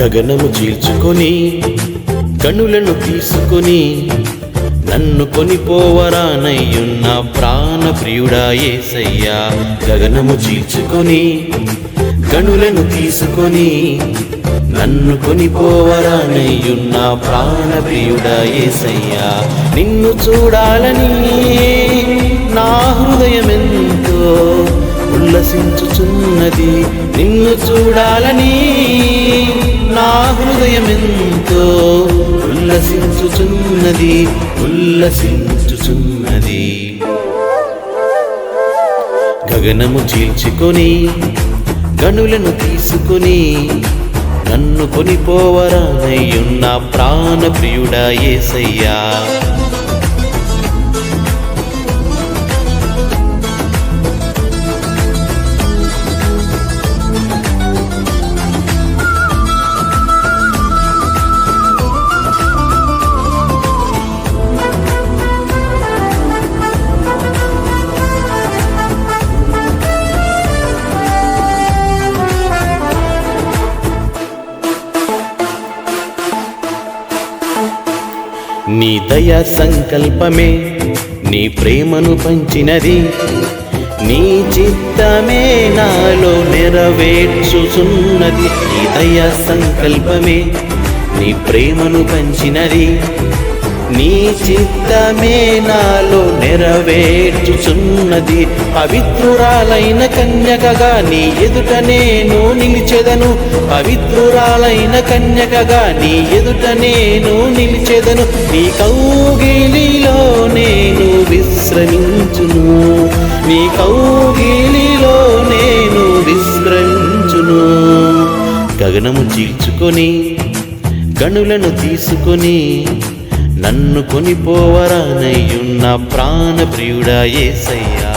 గగనము చీల్చుకొని కనులను తీసుకొని నన్ను కొనిపోవరానయ్యున్న ప్రాణ ప్రియుడా ఏసయ్యా. గగనము చీల్చుకొని కనులను తీసుకొని నన్ను కొనిపోవరానయ్యున్న ప్రాణ ప్రియుడా ఏసయ్యా. నిన్ను చూడాలని నా హృదయమెంతో ఉల్లసించుచున్నది. నిన్ను చూడాలని నా హృదయమెంతో ఉల్లసించుచున్నది ఉల్లసించుచున్నది. గగనము చీల్చుకొని గనులను తీసుకొని నన్ను కొనిపోవరానయ్యున్న ప్రాణ ప్రియుడా ఏసయ్యా నీ దయ సంకల్పమే నీ ప్రేమను పంచినది. నీ చిత్తమే నాలో నెరవేర్చుచున్నది. నీ దయ సంకల్పమే నీ ప్రేమను పంచినది. నీ చిత్తమే నాలో నెరవేర్చుచున్నది. పవిత్రురాలైన కన్యకగా నీ ఎదుట నేను నిలిచెదను. పవిత్రురాలైన కన్యకగా నీ ఎదుట నేను నిలిచెదను. నీ కౌగిలిలో నేను విశ్రమించును. నీ కౌగిలిలో నేను విశ్రమించును. గగనము చీల్చుకొని గనులను తీసుకొని నన్ను కొనిపోవరానయ్యున్న ప్రాణ ప్రియుడా ఏసయ్యా.